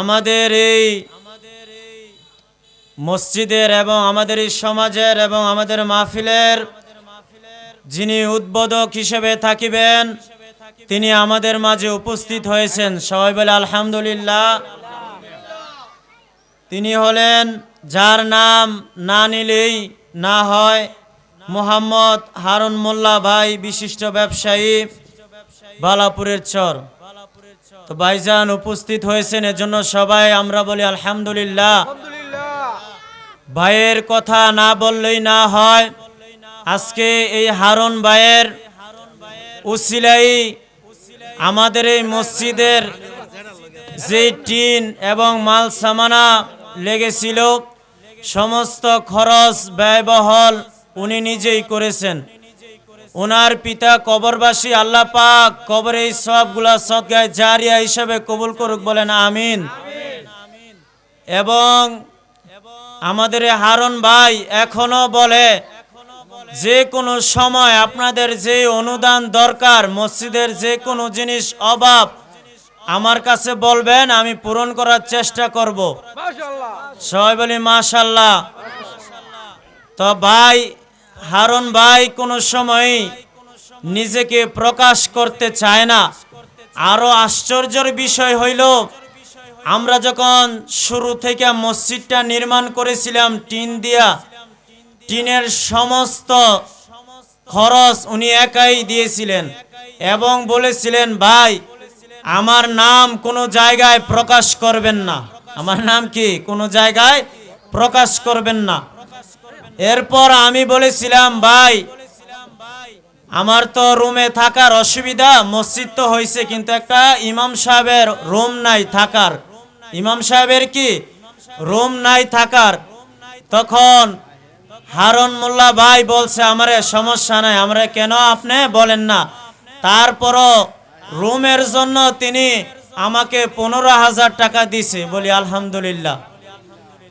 আমাদের এই মসজিদের এবং আমাদের এই সমাজের এবং আমাদের মাহফিলের যিনি উদ্বোধক হিসেবে থাকিবেন, তিনি আমাদের মাঝে উপস্থিত হয়েছেন। সবাই বলে আলহামদুলিল্লাহ। তিনি হলেন যার নাম না নিলেই না হয় মোহাম্মদ হারুন মোল্লা ভাই, বিশিষ্ট ব্যবসায়ী, বালাপুরের চর। তো ভাইজান উপস্থিত হয়েছেন এজন্য সবাই আমরা বলি আলহামদুলিল্লাহ। ভাইয়ের কথা না বললেই না হয় আজকে এই হারুন ভাইয়ের উসিলাই আমাদের এই মসজিদের যে টিন এবং মাল সামানা লেগেছিল সমস্ত খরচ ব্যয়বহল উনি নিজেই করেছেন। ওনার পিতা কবরবাসী আল্লাহ পাক কবরে এই সবগুলা সদগায় জারিয়া হিসাবে কবুল করুক বলেন আমিন। এবং আমাদের হারন ভাই এখনও বলে যে কোনো সময় আপনাদের যে অনুদান দরকার মসজিদের যে কোনো জিনিস অভাব আমার কাছে বলবেন আমি পূরণ করার চেষ্টা করব। সবাই বলি মাশাল্লাহ তো ভাই হারন ভাই কোনো সময় নিজেকে প্রকাশ করতে চায় না। আরও আশ্চর্যের বিষয় হইল, আমরা যখন শুরু থেকে মসজিদটা নির্মাণ করেছিলাম, টিন দিয়া, টিনের সমস্ত খরচ উনি একাই দিয়েছিলেন এবং বলেছিলেন, ভাই, আমার নাম কোনো জায়গায় প্রকাশ করবেন না। আমার নাম কি? কোনো জায়গায় প্রকাশ করবেন না। এরপর আমি বলেছিলাম, ভাই, আমার তো রুমে থাকার অসুবিধা, মসজিদ তো হয়েছে কিন্তু একটা ইমাম সাহেবের রুম নাই থাকার। ইমাম সাহেবের কি? রুম নাই থাকার। তখন হারন মোল্লা ভাই বলছে, আমারে সমস্যা নাই, আমরা কেন আপনি বলেন না? তারপরও রুমের জন্য তিনি আমাকে পনেরো হাজার টাকা দিছে। বলি, আলহামদুলিল্লাহ।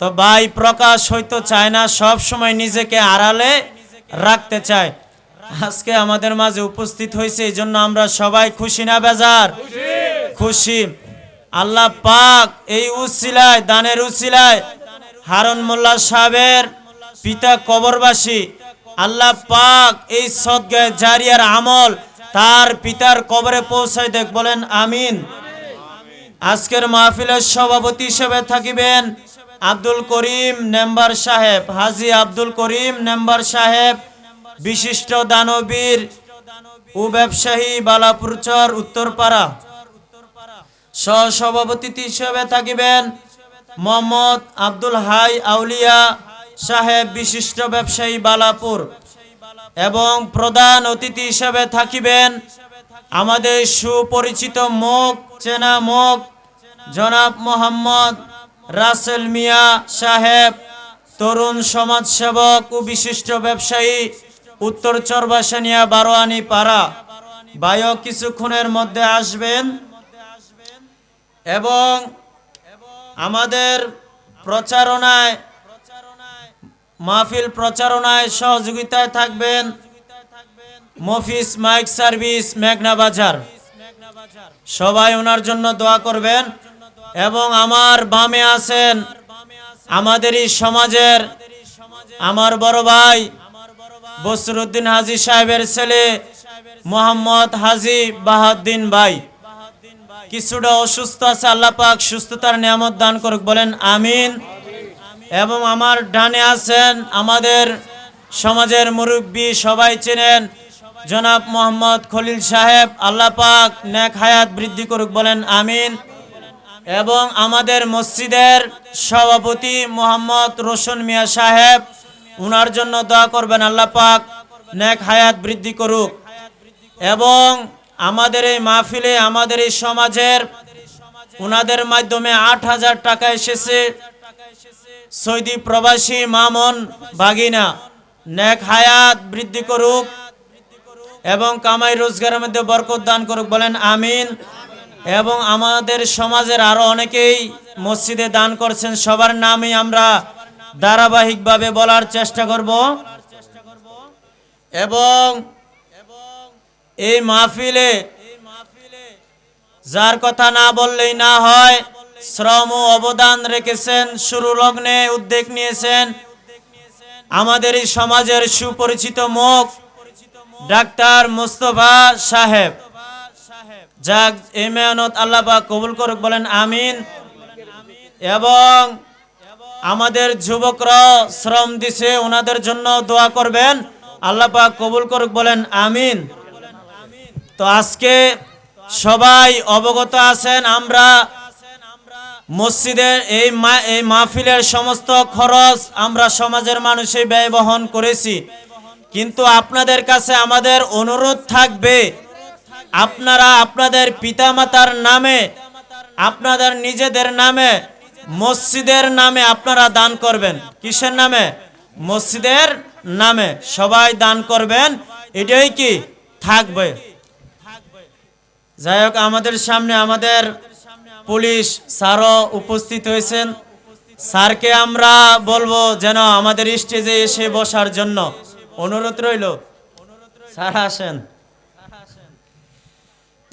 তো ভাই, প্রকাশ হয়তো চায় না, সব সময় নিজেকে আড়ালে রাখতে চায়। আজকে আমাদের মাঝে উপস্থিত হয়েছে, এই জন্য আমরা সবাই খুশি না, বেজার? খুশি। আল্লাহ পাক এই উসিলায়, দানের উসিলায়, হারন মোল্লা সাহেবের পিতা কবরবাসী, আল্লাহ পাক এই সদগায় জারিয়ার আমল তার পিতার কবরে পৌঁছায় দেখ, বলেন আমিন। আজকের মাহফিলের সভাপতি হিসেবে থাকিবেন আব্দুল করিম নেম্বার সাহেব, হাজি আব্দুল করিম নেম্বার সাহেব, বিশিষ্ট দানবীর ও ব্যবসায়ী বালাপুরচর উত্তরপাড়া। সহসভাপতি হিসেবে থাকিবেন মোহাম্মদ আব্দুল হাই আউলিয়া সাহেব, বিশিষ্ট ব্যবসায়ী বালাপুর। এবং প্রধান অতিথি হিসেবে থাকিবেন আমাদের সুপরিচিত মুখ চেনা মুখ জনাব মোহাম্মদ রাসেল মিয়া সাহেব, তরুণ সমাজসেবক ও বিশিষ্ট ব্যবসায়ী, উত্তর চরবাসানিয়া বারোয়ানি পাড়া বায়ো কিছুক্ষণের মধ্যে আসবেন। এবং আমাদের প্রচারণায়, মাহফিল প্রচারণায় সহযোগিতায় থাকবেন মফিস মাইক সার্ভিস মেঘনা বাজার। সবাই ওনার জন্য দোয়া করবেন। এবং আমার বামে আছেন আমাদেরই সমাজের আমার বড় ভাই বসরুদ্দিন হাজি সাহেবের ছেলে মোহাম্মদ হাজি বাহাদ্দিন ভাই। কিছুটা অসুস্থ আছে, আল্লাহ পাক সুস্থতার নিয়ামত দান করুক, বলেন আমিন। এবং আমার ডানে আছেন আমাদের সমাজের মুরব্বী, সবাই চেনেন জনাব মোহাম্মদ খলিল সাহেব, আল্লাহ পাক নেক হায়াত বৃদ্ধি করুক, বলেন আমিন। এবং আমাদের মসজিদের সভাপতি মোহাম্মদ রোশন মিয়া সাহেব, উনার জন্য দোয়া করবেন, আল্লাহ পাক নেক হায়াত বৃদ্ধি করুক। এবং আমাদের এই মাহফিলে, আমাদের এই সমাজের উনাদের মাধ্যমে আট হাজার টাকা এসেছে। সৌদি প্রবাসী মামন বাগিনা নেক হায়াত বৃদ্ধি করুক এবং কামাই রোজগারের মধ্যে বরকত দান করুক, বলেন আমিন। এবং আমাদের সমাজের আরও অনেকেই মসজিদে দান করছেন। সবার নামই আমরা ধারাবাহিকভাবে বলার চেষ্টা করব। এবং এই মাহফিলে যার কথা না বললেই না হয়, শ্রম ও অবদান রেখেছেন, শুরু লগ্নে উদ্যোগ নিয়েছেন। আমাদের এই সমাজের সুপরিচিত মুখ ডাক্তার মুস্তফা সাহেব। যাক, এই মেহনত আল্লাহ কবুল করুক, বলেন আমিন। এবং আমাদের যুবকরা শ্রম দিছে, ওনাদের জন্য দোয়া করবেন। আল্লাহ কবুল করুক, বলেন আমিন। তো আজকে সবাই অবগত আছেন, আমরা মসজিদের এই মা, এই মাহফিলের সমস্ত খরচ আমরা সমাজের মানুষে ব্যয় বহন করেছি। কিন্তু আপনাদের কাছে আমাদের অনুরোধ থাকবে আপনারা আপনাদের পিতামাতার নামে, আপনাদের নিজেদের নামে, মসজিদের নামে আপনারা দান করবেন। কিসের নামে? মসজিদের নামে সবাই দান করবেন। এটাই কি? থাকবে। যাই হোক, আমাদের সামনে আমাদের পুলিশ স্যারও উপস্থিত হয়েছেন। স্যারকে আমরা বলব যেন আমাদের স্টেজে এসে বসার জন্য অনুরোধ রইল। স্যার আসেন।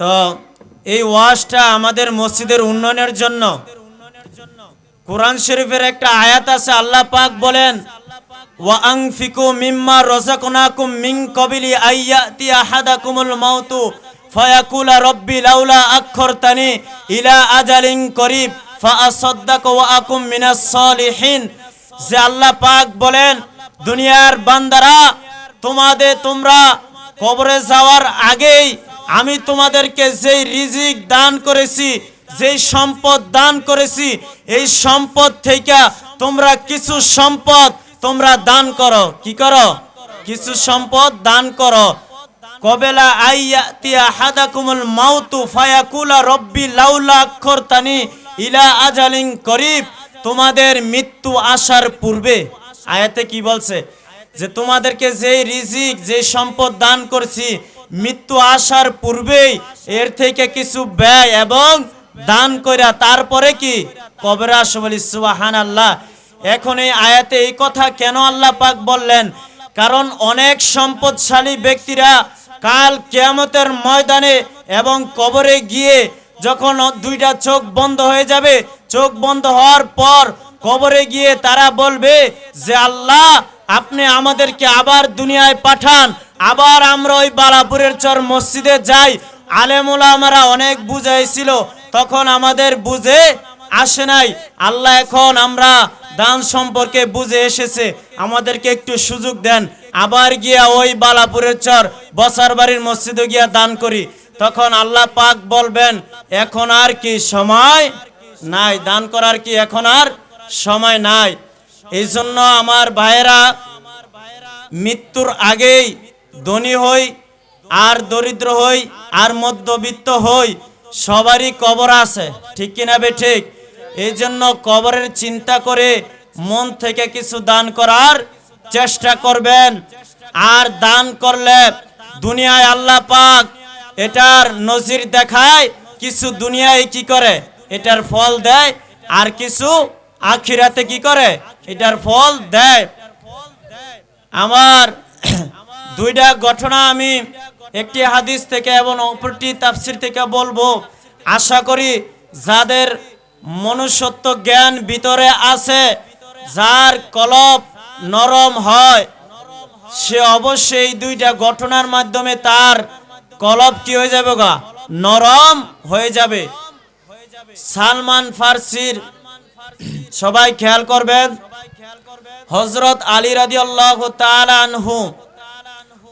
তো এই ওয়াজটা আমাদের মসজিদের উন্নয়নের জন্য। কোরআন শরীফের একটা আয়াত আছে, আল্লাহ পাক বলেন মিম্মা আইয়াতি লাউলা আখরতানি ইলা করিব আল্লাহ পাক বলেন, দুনিয়ার বান্দারা, তোমাদের তোমরা কবরে যাওয়ার আগেই আমি তোমাদেরকে যেই রিজিক দান করেছি, যেই সম্পদ দান করেছি, এই সম্পদ থেকে তোমরা কিছু সম্পদ তোমরা দান করো। কি করো? কিছু সম্পদ দান করো। কবেলা আইয়াতিয়া হাদাকুমুল মাউতু ফায়াকুলা রব্বি লাউলা আক্ষরতানি ইলা আজালিন করিব। তোমাদের মৃত্যু আসার পূর্বে, আয়াতে কি বলছে? যে তোমাদেরকে যে রিজিক যে সম্পদ দান করছি মৃত্যু আসার পূর্বেই এর থেকে কিছু ব্যয় এবং দান কইরা তারপরে কি? কবরে আসো বলি সুবাহান আল্লাহ এখন এই আয়াতে এই কথা কেন আল্লাহ পাক বললেন? কারণ অনেক সম্পদশালী ব্যক্তিরা কাল কেয়ামতের ময়দানে এবং কবরে গিয়ে যখন দুইটা চোখ বন্ধ হয়ে যাবে, চোখ বন্ধ হওয়ার পর কবরে গিয়ে তারা বলবে যে, আল্লাহ, আপনি আমাদেরকে আবার দুনিয়ায় পাঠান। আবার আমরা ওই বালাপুরের চর মসজিদে যাই। আলেমুলা আমরা অনেক বুঝাইছিল, তখন আমাদের বুঝে আসে নাই। আল্লাহ এখন আমরা দান সম্পর্কে বুঝে এসেছে, আমাদেরকে একটু সুযোগ দেন। আবার গিয়া ওই বালাপুরের চর বসার বাড়ির মসজিদে গিয়া দান করি। তখন আল্লাহ পাক বলবেন, এখন আর কি সময় নাই, দান করার কি এখন আর সময় নাই? এই জন্য আমার ভাইয়েরা, মৃত্যুর আগেই ধনী হই, আর দরিদ্র হই, আর মধ্যবিত্ত হই, সবারই কবর আছে। ঠিক কিনা বে ঠিক? এই জন্য কবরের চিন্তা করে মন থেকে কিছু দান করার চেষ্টা করবেন। আর দান করলে দুনিয়ায় আল্লাহ পাক এটার নজির দেখায়, কিছু দুনিয়ায় কি করে? এটার ফল দেয়, আর কিছু আখিরাতে কি করে? এটার ফল দেয়। আমার দুইটা ঘটনা আমি একটি হাদিস থেকে এবং অপরটি তাফসির থেকে বলব। আশা করি যাদের মনুষ্যত্ব জ্ঞান ভিতরে আছে, যার কলপ নরম হয়, সে অবশ্যই দুইটা ঘটনার মাধ্যমে তার কলব কি হয়ে যাবে গা? নরম হয়ে যাবে। সালমান ফার্সির সবাই খেয়াল করবেন। হজরত আলী রাদি আল্লাহ আনহু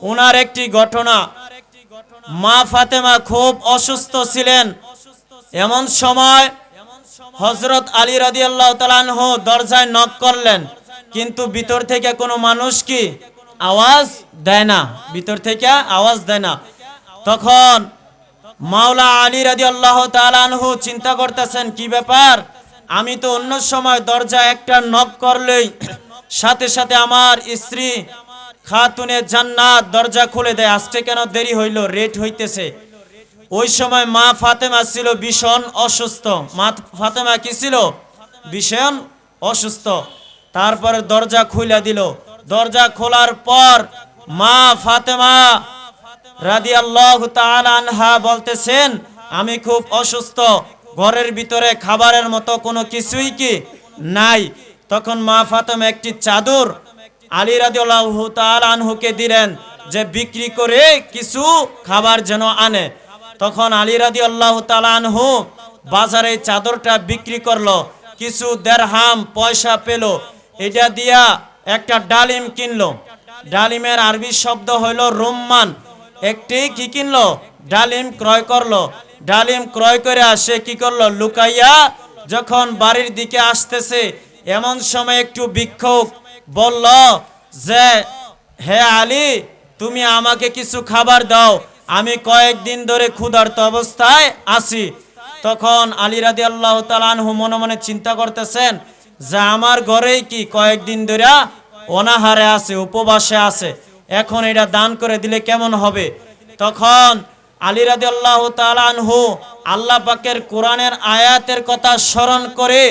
উনার একটি ঘটনা। মা ফাতেমা খুব অসুস্থ ছিলেন। এমন সময় হজরত আলী রাদি আল্লাহ তালানহু দরজায় নক করলেন, কিন্তু ভিতর থেকে কোনো মানুষ কি আওয়াজ দেয় না? ভিতর থেকে আওয়াজ দেয় না। তখন মাওলা আলী রাদি আল্লাহ তালানহু চিন্তা করতেছেন, কি ব্যাপার? আমি তো অন্য সময় দরজা একটা নক করলেই সাথে সাথে আমার স্ত্রী খাতুনে জান্নাত দরজা খুলে দেয়। আজকে কেন দেরি হইল? রেট হইতেছে। ওই সময় মা ফাতেমা ছিল ভীষণ অসুস্থ। মা ফাতেমা কি ছিল? ভীষণ অসুস্থ। তারপরে দরজা খুলে দিল। দরজা খোলার পর মা ফাতেমা রাদি আল্লাহ আনহা বলতেছেন, আমি খুব অসুস্থ। ঘরের ভিতরে খাবারের মতো কোনো কিছুই কি নাই? তখন মা ফাতেমা একটি চাদর আলী রাদিয়াল্লাহু আনহুকে দিলেন যে বিক্রি করে কিছু খাবার যেন আনে। তখন আলী রাদিয়াল্লাহু তাআলা আনহু বাজারে চাদরটা বিক্রি করল, কিছু দেড়হাম পয়সা পেল, এটা দিয়া একটা ডালিম কিনলো। ডালিমের আরবি শব্দ হইল রোম্মান। একটি কি কিনলো? ডালিম ক্রয় করল। ডালিম ক্রয় করে সে কি করল? লুকাইয়া যখন বাড়ির দিকে আসতেছে, এমন সময় একটু ভিক্ষুক বলল, যে, হে আলী, তুমি আমাকে কিছু খাবার দাও। আমি কয়েকদিন ধরে ক্ষুধার্ত অবস্থায় আছি। তখন আলী রাদি আল্লাহ তালানহু মনে মনে চিন্তা করতেছেন, যে আমার ঘরেই কি কয়েকদিন ধরে অনাহারে আছে, উপবাসে আছে। এখন এটা দান করে দিলে কেমন হবে? তখন আলী রাদি আল্লাহ তালানহু আল্লাহ পাকের কোরআনের আয়াতের কথা স্মরণ করে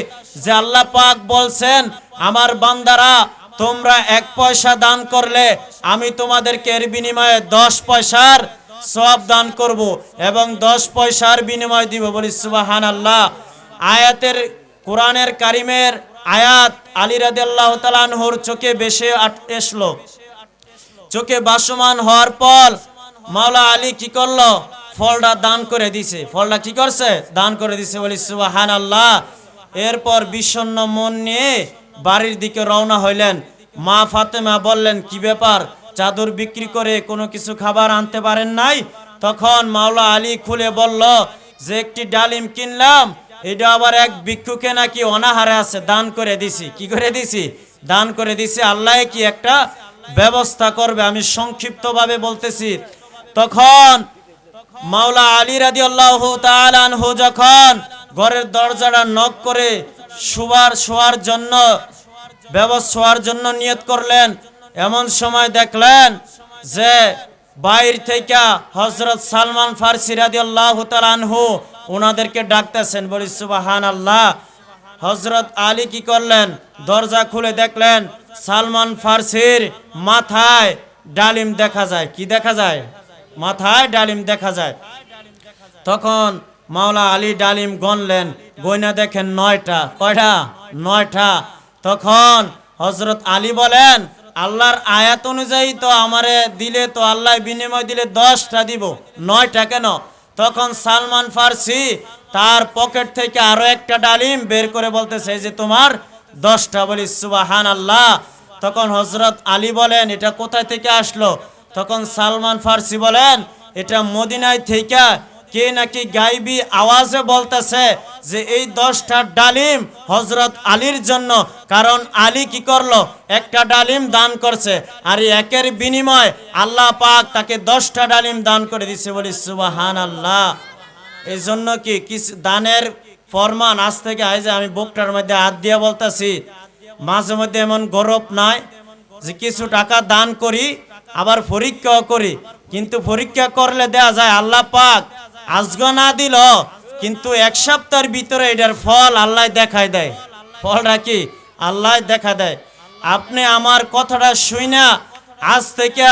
যে আল্লাহ পাক বলছেন, আমার বান্দারা তোমরা এক পয়সা দান করলে আমি তোমাদেরকে এর বিনিময়ে দশ পয়সার সব দান করব এবং দশ পয়সার বিনিময় দিব। বলি সুবাহান আল্লাহ আয়াতের, কোরআনের কারিমের আয়াত আলী রাদি আল্লাহ তালানহর চোখে বেশে এসলো। চোখে বাসমান হওয়ার পর মাওলা আলী কি করল? ফলটা দান করে দিছে। ফলটা কি করছে? দান করে দিছে। বলি সুবাহান আল্লাহ এরপর বিষণ্ণ মন নিয়ে বাড়ির দিকে রওনা হইলেন। মা ফাতেমা বললেন, কি ব্যাপার? চাদর বিক্রি করে কোনো কিছু খাবার আনতে পারেন নাই? তখন মাওলা আলী খুলে বলল, যে একটি ডালিম কিনলাম, এটা আবার এক ভিক্ষুকে নাকি অনাহারে আছে, দান করে দিছি। কি করে দিছি? দান করে দিছি, আল্লাহ কি একটা ব্যবস্থা করবে? আমি সংক্ষিপ্তভাবে বলতেছি। তখন মাওলা আলী রাদি আল্লাহ তালানহু যখন ঘরের দরজাটা নক করে শুবার শোয়ার জন্য শোয়ার জন্য নিয়ত করলেন। এমন সময় দেখলেন যে বাইর থেকে হজরত সালমান ফারসি রাদি আল্লাহ তালানহু ওনাদেরকে ডাকতেছেন, বলি সুবাহান আল্লাহ হজরত আলী কি করলেন? দরজা খুলে দেখলেন সালমান ফার্সির মাথায় ডালিম দেখা যায়। কি দেখা যায়? মাথায় ডালিম দেখা যায়। তখন মাওলা আলী ডালিম গনলেন গয়না দেখেন নয়টা। কয়টা? নয়টা। তখন হজরত আলী বলেন, আল্লাহর আয়াত অনুযায়ী তো আমারে দিলে তো আল্লাহ বিনিময় দিলে দশটা দিব। নয়টা কেন? তখন সালমান ফার্সি তার পকেট থেকে আরও একটা ডালিম বের করে বলতেছে যে তোমার দশটা বলি সুবাহান আল্লাহ তখন হজরত আলী বলেন, এটা কোথায় থেকে আসলো? তখন সালমান ফার্সি বলেন, এটা মদিনায় থেকে কে নাকি গাইবি আওয়াজে বলতেছে যে এই দশটা ডালিম হজরত আলীর জন্য, কারণ আলী কি করল? একটা ডালিম দান করছে আর একের বিনিময় আল্লাহ পাক তাকে দশটা ডালিম দান করে দিছে বলি সুবাহান আল্লাহ এই জন্য কি দানের ফরমান আজ থেকে আজ আমি বুকটার মধ্যে হাত দিয়ে বলতেছি, মাঝে মধ্যে এমন গৌরব নাই যে কিছু টাকা দান করি, আবার পরীক্ষাও করি, কিন্তু পরীক্ষা করলে দেয়া যায় আল্লাহ পাক আজগ না দিল, কিন্তু এক সপ্তাহের ভিতরে এটার ফল আল্লাহ দেখায় দেয়। ফলটা কি? আল্লাহ দেখা দেয়। আপনি আমার কথাটা শুই না আজ থেকে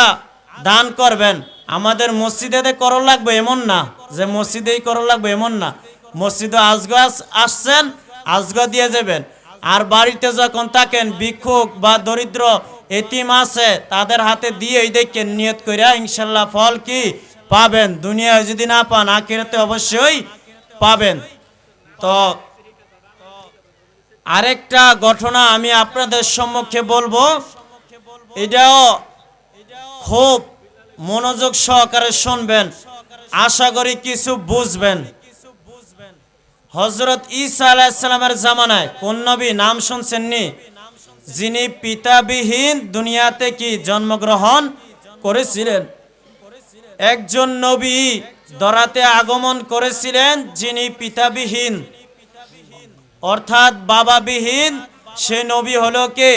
দান করবেন। আমাদের মসজিদে করো লাগবে এমন না, যে মসজিদেই করো লাগবে এমন না। মসজিদে আজগ আস- আসছেন, আজগ দিয়ে যাবেন। আর বাড়িতে যখন থাকেন, ভিক্ষুক বা দরিদ্র এতিম আছে, তাদের হাতে দিয়ে এই দেখেন, নিয়ত করিয়া ইনশাল্লাহ ফল কি? পাবেন। দুনিয়ায় যদি না পান, আখিরাতে অবশ্যই পাবেন। তো আরেকটা ঘটনা আমি আপনাদের সম্মুখে বলব। এটাও খুব মনোযোগ সহকারে শুনবেন। আশা করি কিছু বুঝবেন। হজরত ঈসা আলাইসালামের জামানায় কোন নবী নাম শুনছেননি? যিনি পিতাবিহীন দুনিয়াতে কি জন্মগ্রহণ করেছিলেন? একজন নবী দরাতে আগমন করেছিলেন যিনি পিতাবিহীন। অর্থাৎ বাবাবিহীন, সে নবী হলো কে?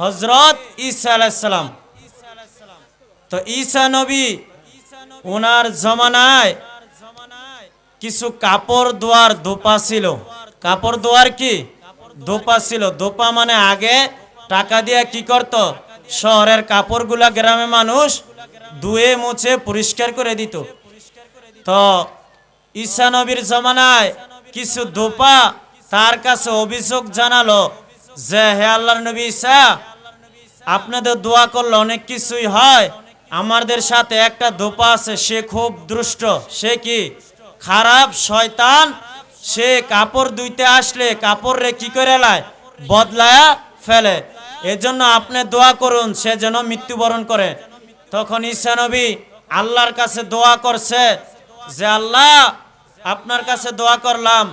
হজরত ঈসা আলাইসালাম তো ঈসা নবী ওনার জমানায় কিছু কাপড় দোয়ার দোপা ছিল। কাপড় দোয়ার কি? দোপা ছিল। দোপা মানে আগে টাকা দিয়ে কি করত? শহরের কাপড়গুলা গ্রামে মানুষ ধুয়ে মুছে পরিষ্কার করে দিত। তো ঈসা নবীর জমানায় কিছু দোপা তার কাছে অভিযোগ জানালো যে, হে আল্লাহর নবী ঈসা, আপনাদের দোয়া করলে অনেক কিছুই হয়। আমাদের সাথে একটা দোপা আছে, সে খুব দুষ্ট, সে কি খারাপ শয়তান? সে কাপড় ধুইতে আসলে কাপড় রে কি করে লায়? বদলায়া ফেলে। এজন্য আপনি দোয়া করুন, সে যেন মৃত্যুবরণ করে। তখন ঈসা নবী আল্লাহর কাছে দোয়া করছে যে, আল্লাহ, আপনার কাছে দোয়া করলাম,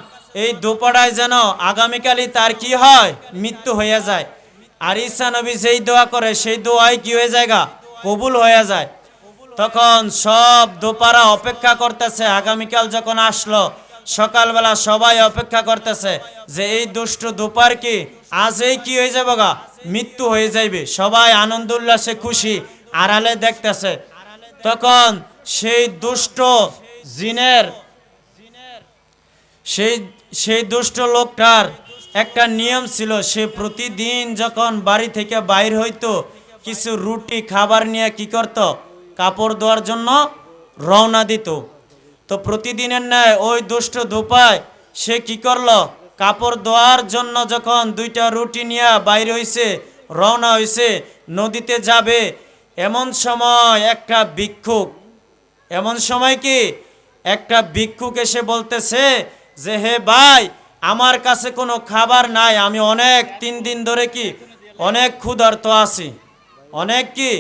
এই দোপাড়ায় যেন আগামীকালই তার কি হয়? মৃত্যু হয়ে যায়। আর ঈসা নবী যেই দোয়া করে, সেই দোয়াই কি হয়ে যায় গা? কবুল হয়ে যায়। তখন সব দোপারা অপেক্ষা করতেছে। আগামীকাল যখন আসলো, সকালবেলা সবাই অপেক্ষা করতেছে যে, এই দুষ্ট দুপার কি? আজই কি হয়ে যাবে গা? মৃত্যু হয়ে যাইবে। সবাই আনন্দ উল্লাসে খুশি। আড়ালে দেখতেছে। তখন সেই দুষ্ট জিনের, সেই সেই দুষ্ট লোকটার একটা নিয়ম ছিল, সে প্রতিদিন যখন বাড়ি থেকে বাইর হইতো, কিছু রুটি, খাবার নিয়ে কি করত? কাপড় ধোয়ার জন্য রওনা দিত। তো প্রতিদিনের ন্যায় ওই দুষ্ট ধোপায় সে কি করল? কাপড় ধোয়ার জন্য যখন দুইটা রুটি নিয়ে বাইর হইছে, রওনা হইছে, নদীতে যাবে এমন সময় একটা ভিক্ষুক, এমন সময় কি একটা ভিক্ষুক এসে বলতেছে যে, হে ভাই, আমার কাছে কোনো খাবার নাই, আমি অনেক তিন দিন ধরে কি অনেক ক্ষুধার্ত আছি। অনেক কি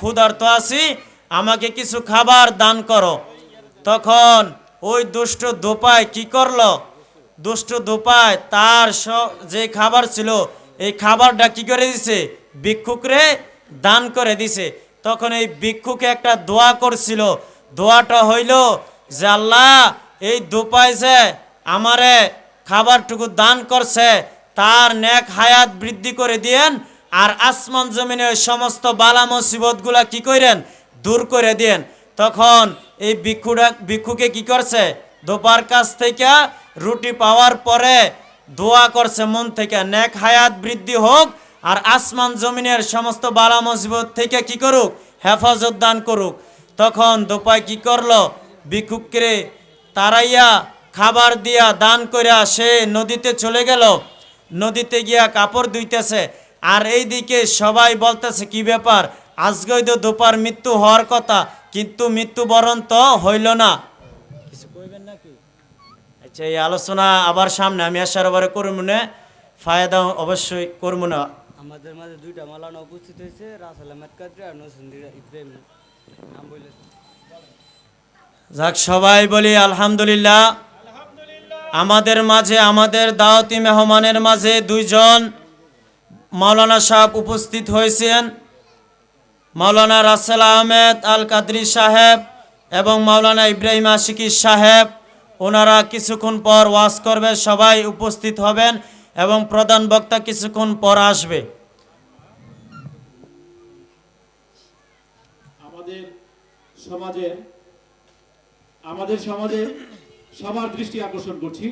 ক্ষুধার্ত আছি, আমাকে কিছু খাবার দান করো। তখন ওই দুষ্ট দোপায় কি করল? দুষ্ট দোপায় তার যে খাবার ছিল, এই খাবারটা কি করে দিছে? ভিক্ষুকরে দান করে দিছে। তখন এই ভিক্ষুকে একটা দোয়া করছিল। দোয়াটা হইল যে, আল্লাহ, এই দোপায় যে আমারে খাবারটুকু দান করছে, তার নেক হায়াত বৃদ্ধি করে দিয়েন আর আসমান জমিনে ওই সমস্ত বালা মুসিবতগুলা কি করেন দূর করে দেন তখন এই ভিক্ষুটা, ভিক্ষুকে কি করছে? দোপার কাছ থেকে রুটি পাওয়ার পরে দোয়া করছে, মন থেকে নেক হায়াত বৃদ্ধি হোক আর আসমান জমিনের সমস্ত বালা মুসিবত থেকে কি করুক? হেফাজত দান করুক। তখন দোপায় কি করল? ভিক্ষুককে তারাইয়া খাবার দিয়া দান করিয়া সে নদীতে চলে গেল। নদীতে গিয়া কাপড় ধুইতেছে। আর এইদিকে সবাই বলতেছে কি ব্যাপার? তো দোপার মৃত্যু হওয়ার কথা কিন্তু মৃত্যুবরণ তো হইল না। কিছু কইবেন নাকি? আচ্ছা এই আলোচনা আবার সামনে আমি আসার বারে করব না। ফায়দা অবশ্যই করব না। আমাদের মাঝে দুইটা মালানা উপস্থিত হয়েছে রাসেল আহমেদ কাদরি আর নসুন্দির ইব্রাহিম। নাম বলে যাক সবাই বলি আলহামদুলিল্লাহ। আমাদের মাঝে আমাদের দাওয়াতি মেহমানের মাঝে দুইজন মাওলানা সাহেব উপস্থিত হয়েছেন। মাওলানা রাসেল আহমেদ আল কাদরি সাহেব এবং মাওলানা ইব্রাহিম আশিকি সাহেব ওনারা কিছুক্ষণ পর ওয়াজ করবে সবাই উপস্থিত হবেন। এবং প্রধান বক্তা কিছুক্ষণ পর আসবে। আমাদের সমাজে আমাদের সমাজে সবার দৃষ্টি আকর্ষণ করছি।